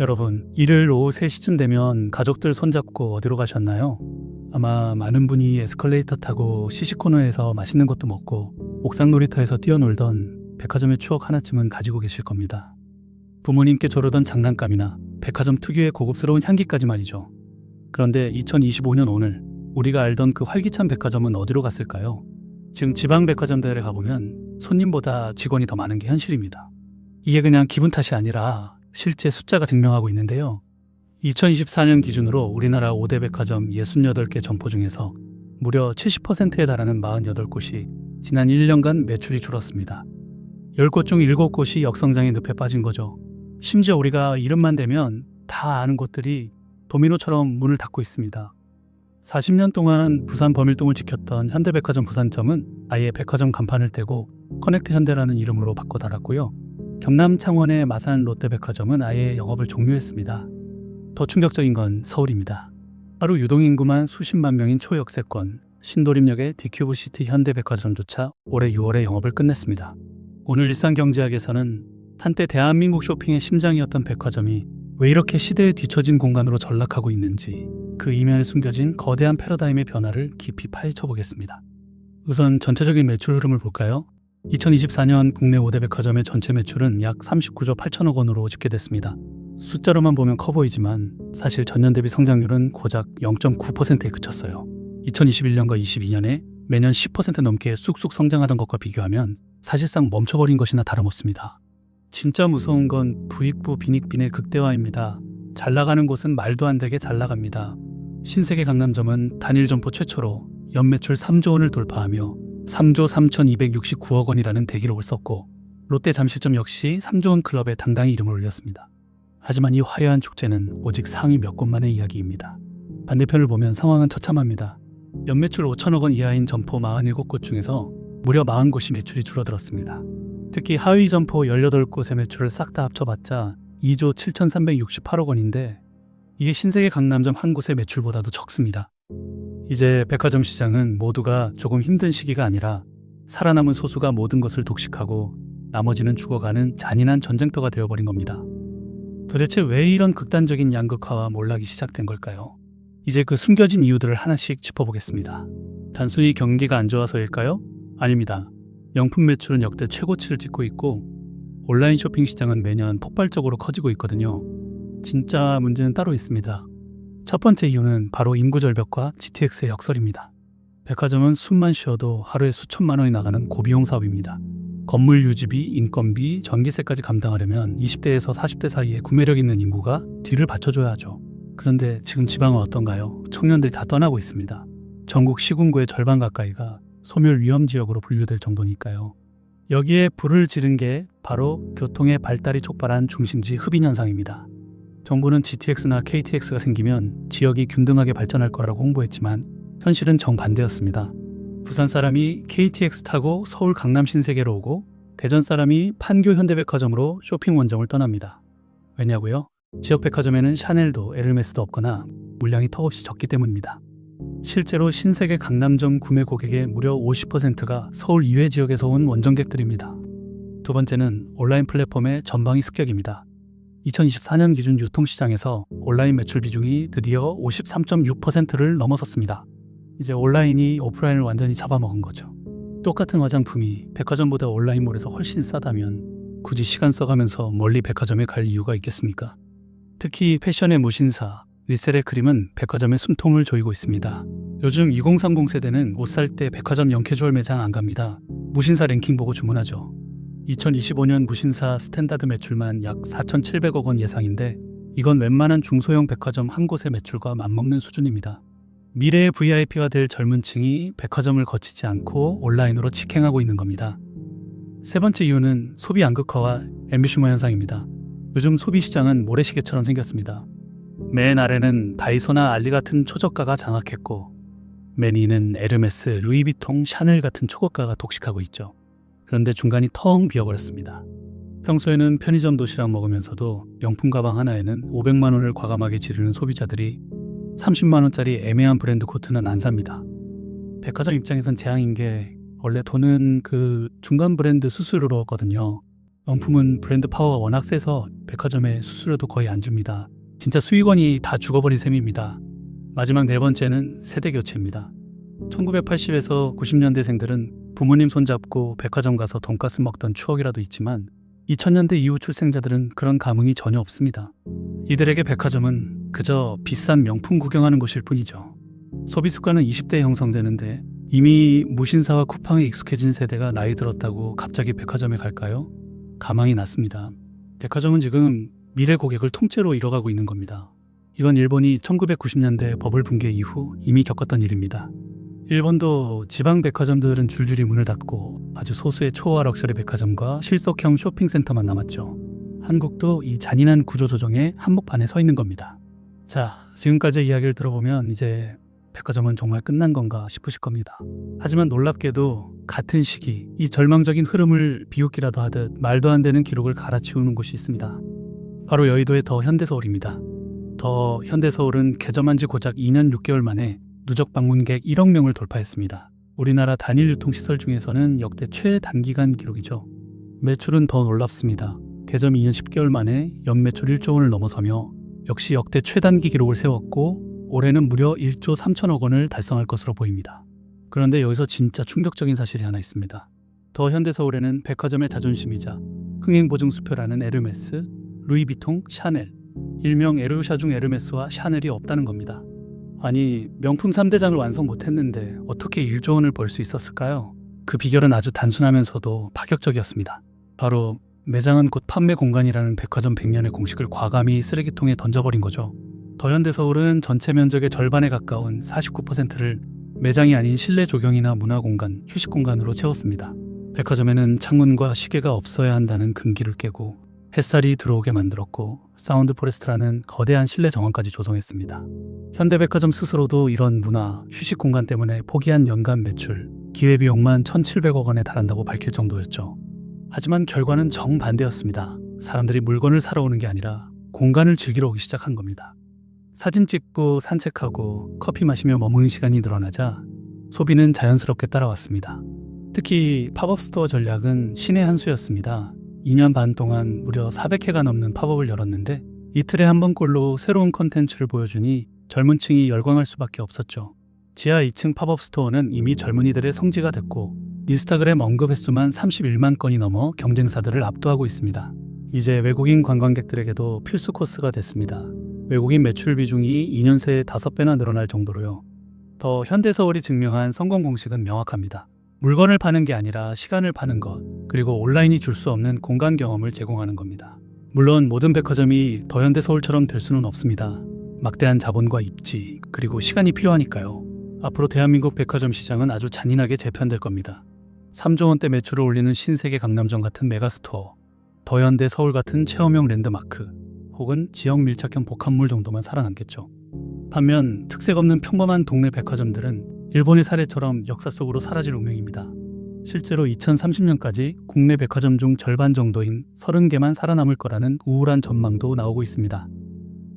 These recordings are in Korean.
여러분, 일요일 오후 3시쯤 되면 가족들 손잡고 어디로 가셨나요? 아마 많은 분이 에스컬레이터 타고 시시코너에서 맛있는 것도 먹고 옥상 놀이터에서 뛰어놀던 백화점의 추억 하나쯤은 가지고 계실 겁니다. 부모님께 조르던 장난감이나 백화점 특유의 고급스러운 향기까지 말이죠. 그런데 2025년 오늘 우리가 알던 그 활기찬 백화점은 어디로 갔을까요? 지금 지방 백화점들에 가보면 손님보다 직원이 더 많은 게 현실입니다. 이게 그냥 기분 탓이 아니라 실제 숫자가 증명하고 있는데요. 2024년 기준으로 우리나라 5대 백화점 68개 점포 중에서 무려 70%에 달하는 48곳이 지난 1년간 매출이 줄었습니다. 10곳 중 7곳이 역성장의 늪에 빠진 거죠. 심지어 우리가 이름만 대면 다 아는 곳들이 도미노처럼 문을 닫고 있습니다. 40년 동안 부산 범일동을 지켰던 현대백화점 부산점은 아예 백화점 간판을 떼고 커넥트 현대라는 이름으로 바꿔 달았고요. 경남 창원의 마산 롯데백화점은 아예 영업을 종료했습니다. 더 충격적인 건 서울입니다. 하루 유동인구만 수십만 명인 초역세권 신도림역의 디큐브시티 현대백화점조차 올해 6월에 영업을 끝냈습니다. 오늘 일상경제학에서는 한때 대한민국 쇼핑의 심장이었던 백화점이 왜 이렇게 시대에 뒤처진 공간으로 전락하고 있는지 그 이면에 숨겨진 거대한 패러다임의 변화를 깊이 파헤쳐 보겠습니다. 우선 전체적인 매출 흐름을 볼까요? 2024년 국내 5대 백화점의 전체 매출은 약 39조 8천억 원으로 집계됐습니다. 숫자로만 보면 커 보이지만 사실 전년 대비 성장률은 고작 0.9%에 그쳤어요. 2021년과 22년에 매년 10% 넘게 쑥쑥 성장하던 것과 비교하면 사실상 멈춰버린 것이나 다름없습니다. 진짜 무서운 건 부익부 빈익빈의 극대화입니다. 잘 나가는 곳은 말도 안 되게 잘 나갑니다. 신세계 강남점은 단일 점포 최초로 연매출 3조 원을 돌파하며 3조 3,269억 원이라는 대기록을 썼고 롯데 잠실점 역시 3조 원 클럽에 당당히 이름을 올렸습니다. 하지만 이 화려한 축제는 오직 상위 몇 곳만의 이야기입니다. 반대편을 보면 상황은 처참합니다. 연매출 5천억 원 이하인 점포 47곳 중에서 무려 40곳이 매출이 줄어들었습니다. 특히 하위 점포 18곳의 매출을 싹 다 합쳐봤자 2조 7,368억 원인데 이게 신세계 강남점 한 곳의 매출보다도 적습니다. 이제 백화점 시장은 모두가 조금 힘든 시기가 아니라 살아남은 소수가 모든 것을 독식하고 나머지는 죽어가는 잔인한 전쟁터가 되어버린 겁니다. 도대체 왜 이런 극단적인 양극화와 몰락이 시작된 걸까요? 이제 그 숨겨진 이유들을 하나씩 짚어보겠습니다. 단순히 경기가 안 좋아서일까요? 아닙니다. 명품 매출은 역대 최고치를 찍고 있고 온라인 쇼핑 시장은 매년 폭발적으로 커지고 있거든요. 진짜 문제는 따로 있습니다. 첫 번째 이유는 바로 인구 절벽과 GTX의 역설입니다. 백화점은 숨만 쉬어도 하루에 수천만 원이 나가는 고비용 사업입니다. 건물 유지비, 인건비, 전기세까지 감당하려면 20대에서 40대 사이에 구매력 있는 인구가 뒤를 받쳐줘야 하죠. 그런데 지금 지방은 어떤가요? 청년들이 다 떠나고 있습니다. 전국 시군구의 절반 가까이가 소멸 위험 지역으로 분류될 정도니까요. 여기에 불을 지른 게 바로 교통의 발달이 촉발한 중심지 흡인 현상입니다. 정부는 GTX나 KTX가 생기면 지역이 균등하게 발전할 거라고 홍보했지만 현실은 정반대였습니다. 부산 사람이 KTX 타고 서울 강남 신세계로 오고 대전 사람이 판교 현대백화점으로 쇼핑 원점을 떠납니다. 왜냐고요? 지역 백화점에는 샤넬도 에르메스도 없거나 물량이 턱없이 적기 때문입니다. 실제로 신세계 강남점 구매 고객의 무려 50%가 서울 이외 지역에서 온 원정객들입니다. 두 번째는 온라인 플랫폼의 전방위 습격입니다. 2024년 기준 유통시장에서 온라인 매출 비중이 드디어 53.6%를 넘어섰습니다. 이제 온라인이 오프라인을 완전히 잡아먹은 거죠. 똑같은 화장품이 백화점보다 온라인몰에서 훨씬 싸다면 굳이 시간 써가면서 멀리 백화점에 갈 이유가 있겠습니까? 특히 패션의 무신사, 리셀의 크림은 백화점의 숨통을 조이고 있습니다. 요즘 2030 세대는 옷 살 때 백화점 영캐주얼 매장 안 갑니다. 무신사 랭킹 보고 주문하죠. 2025년 무신사 스탠다드 매출만 약 4,700억 원 예상인데 이건 웬만한 중소형 백화점 한 곳의 매출과 맞먹는 수준입니다. 미래의 VIP가 될 젊은 층이 백화점을 거치지 않고 온라인으로 직행하고 있는 겁니다. 세 번째 이유는 소비 양극화와 엠비슈머 현상입니다. 요즘 소비 시장은 모래시계처럼 생겼습니다. 맨 아래는 다이소나 알리 같은 초저가가 장악했고 맨 위는 에르메스, 루이비통, 샤넬 같은 초고가가 독식하고 있죠. 그런데 중간이 텅 비어버렸습니다. 평소에는 편의점 도시락 먹으면서도 명품 가방 하나에는 500만 원을 과감하게 지르는 소비자들이 30만 원짜리 애매한 브랜드 코트는 안 삽니다. 백화점 입장에선 재앙인 게 원래 돈은 그 중간 브랜드 수수료로거든요. 명품은 브랜드 파워가 워낙 세서 백화점에 수수료도 거의 안 줍니다. 진짜 수익원이 다 죽어버린 셈입니다. 마지막 네 번째는 세대 교체입니다. 1980에서 90년대생들은 부모님 손잡고 백화점 가서 돈가스 먹던 추억이라도 있지만 2000년대 이후 출생자들은 그런 감흥이 전혀 없습니다. 이들에게 백화점은 그저 비싼 명품 구경하는 곳일 뿐이죠. 소비 습관은 20대에 형성되는데 이미 무신사와 쿠팡에 익숙해진 세대가 나이 들었다고 갑자기 백화점에 갈까요? 가망이 났습니다. 백화점은 지금 미래 고객을 통째로 잃어가고 있는 겁니다. 이건 일본이 1990년대 버블 붕괴 이후 이미 겪었던 일입니다. 일본도 지방 백화점들은 줄줄이 문을 닫고 아주 소수의 초호화 럭셔리 백화점과 실속형 쇼핑센터만 남았죠. 한국도 이 잔인한 구조조정의 한복판에 서 있는 겁니다. 자, 지금까지 이야기를 들어보면 이제 백화점은 정말 끝난 건가 싶으실 겁니다. 하지만 놀랍게도 같은 시기 이 절망적인 흐름을 비웃기라도 하듯 말도 안 되는 기록을 갈아치우는 곳이 있습니다. 바로 여의도의 더 현대서울입니다. 더 현대서울은 개점한 지 고작 2년 6개월 만에 누적 방문객 1억 명을 돌파했습니다. 우리나라 단일 유통시설 중에서는 역대 최단기간 기록이죠. 매출은 더 놀랍습니다. 개점 2년 10개월 만에 연매출 1조 원을 넘어서며 역시 역대 최단기 기록을 세웠고 올해는 무려 1조 3천억 원을 달성할 것으로 보입니다. 그런데 여기서 진짜 충격적인 사실이 하나 있습니다. 더 현대서울에는 백화점의 자존심이자 흥행보증수표라는 에르메스, 루이비통, 샤넬, 일명 에르샤 중 에르메스와 샤넬이 없다는 겁니다. 아니 명품 3대장을 완성 못했는데 어떻게 1조 원을 벌 수 있었을까요? 그 비결은 아주 단순하면서도 파격적이었습니다. 바로 매장은 곧 판매 공간이라는 백화점 100년의 공식을 과감히 쓰레기통에 던져버린 거죠. 더현대 서울은 전체 면적의 절반에 가까운 49%를 매장이 아닌 실내 조경이나 문화 공간, 휴식 공간으로 채웠습니다. 백화점에는 창문과 시계가 없어야 한다는 금기를 깨고 햇살이 들어오게 만들었고 사운드 포레스트라는 거대한 실내 정원까지 조성했습니다. 현대백화점 스스로도 이런 문화, 휴식 공간 때문에 포기한 연간 매출, 기회비용만 1,700억 원에 달한다고 밝힐 정도였죠. 하지만 결과는 정반대였습니다. 사람들이 물건을 사러 오는 게 아니라 공간을 즐기러 오기 시작한 겁니다. 사진 찍고 산책하고 커피 마시며 머무는 시간이 늘어나자 소비는 자연스럽게 따라왔습니다. 특히 팝업 스토어 전략은 신의 한 수였습니다. 2년 반 동안 무려 400회가 넘는 팝업을 열었는데 이틀에 한 번꼴로 새로운 컨텐츠를 보여주니 젊은 층이 열광할 수밖에 없었죠. 지하 2층 팝업 스토어는 이미 젊은이들의 성지가 됐고 인스타그램 언급 횟수만 31만 건이 넘어 경쟁사들을 압도하고 있습니다. 이제 외국인 관광객들에게도 필수 코스가 됐습니다. 외국인 매출 비중이 2년 새에 5배나 늘어날 정도로요. 더 현대서울이 증명한 성공 공식은 명확합니다. 물건을 파는 게 아니라 시간을 파는 것, 그리고 온라인이 줄 수 없는 공간 경험을 제공하는 겁니다. 물론 모든 백화점이 더 현대 서울처럼 될 수는 없습니다. 막대한 자본과 입지, 그리고 시간이 필요하니까요. 앞으로 대한민국 백화점 시장은 아주 잔인하게 재편될 겁니다. 3조 원대 매출을 올리는 신세계 강남점 같은 메가스토어, 더현대 서울 같은 체험형 랜드마크, 혹은 지역 밀착형 복합물 정도만 살아남겠죠. 반면 특색 없는 평범한 동네 백화점들은 일본의 사례처럼 역사 속으로 사라질 운명입니다. 실제로 2030년까지 국내 백화점 중 절반 정도인 30개만 살아남을 거라는 우울한 전망도 나오고 있습니다.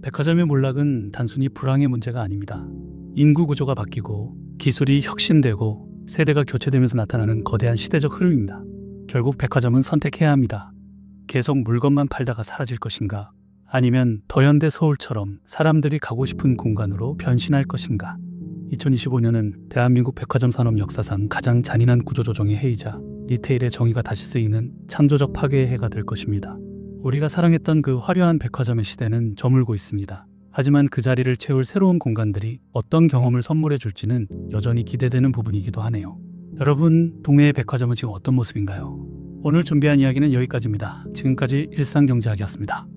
백화점의 몰락은 단순히 불황의 문제가 아닙니다. 인구 구조가 바뀌고 기술이 혁신되고 세대가 교체되면서 나타나는 거대한 시대적 흐름입니다. 결국 백화점은 선택해야 합니다. 계속 물건만 팔다가 사라질 것인가? 아니면 더현대 서울처럼 사람들이 가고 싶은 공간으로 변신할 것인가? 2025년은 대한민국 백화점 산업 역사상 가장 잔인한 구조조정의 해이자 리테일의 정의가 다시 쓰이는 창조적 파괴의 해가 될 것입니다. 우리가 사랑했던 그 화려한 백화점의 시대는 저물고 있습니다. 하지만 그 자리를 채울 새로운 공간들이 어떤 경험을 선물해 줄지는 여전히 기대되는 부분이기도 하네요. 여러분, 동네의 백화점은 지금 어떤 모습인가요? 오늘 준비한 이야기는 여기까지입니다. 지금까지 일상경제학이었습니다.